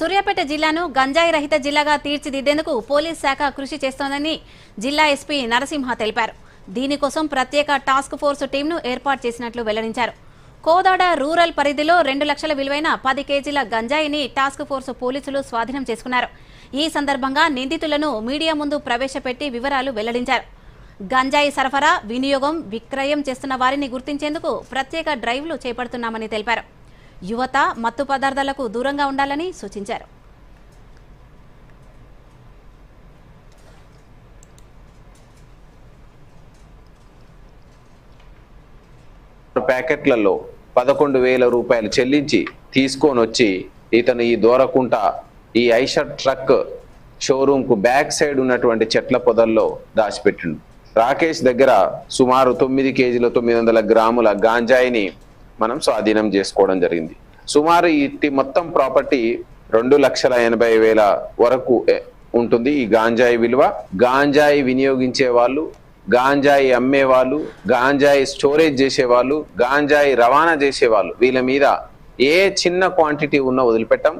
సూర్యాపేట జిల్లాను గంజాయి రహిత జిల్లాగా తీర్చిదిద్దేందుకు పోలీస్ శాఖ కృషి చేస్తోందని జిల్లా ఎస్పీ నరసింహ తెలిపారు. దీనికోసం ప్రత్యేక టాస్క్ ఫోర్స్ టీంను ఏర్పాటు చేసినట్లు వెల్లడించారు. కోదాడ రూరల్ పరిధిలో రెండు లక్షల విలువైన పది కేజీల గంజాయిని టాస్క్ ఫోర్స్ పోలీసులు స్వాధీనం చేసుకున్నారు. ఈ సందర్భంగా నిందితులను మీడియా ముందు ప్రవేశపెట్టి వివరాలు వెల్లడించారు. గంజాయి సరఫరా వినియోగం విక్రయం చేస్తున్న వారిని గుర్తించేందుకు ప్రత్యేక డ్రైవ్లు చేపడుతున్నామని తెలిపారు. యువత మత్తు పదార్థాలకు దూరంగా ఉండాలని సూచించారు. ప్యాకెట్లలో పదకొండు వేల రూపాయలు చెల్లించి తీసుకొని వచ్చి ఇతను ఈ దూరకుంట ఈ ఐషర్ ట్రక్ షోరూమ్కు బ్యాక్ సైడ్ ఉన్నటువంటి చెట్ల పొదల్లో దాచిపెట్టిండు. రాకేష్ దగ్గర సుమారు తొమ్మిది కేజీల తొమ్మిది వందల గ్రాముల గాంజాయిని మనం స్వాధీనం చేసుకోవడం జరిగింది. సుమారు ఇట్టి మొత్తం ప్రాపర్టీ రెండు లక్షల ఎనభై వేల వరకు ఉంటుంది. ఈ గాంజాయి విలువ గాంజాయి వినియోగించే వాళ్ళు గాంజాయి అమ్మే వాళ్ళు గాంజాయి స్టోరేజ్ చేసేవాళ్ళు గాంజాయి రవాణా చేసే వాళ్ళు వీళ్ళ మీద ఏ చిన్న క్వాంటిటీ ఉన్నా వదిలిపెట్టాం.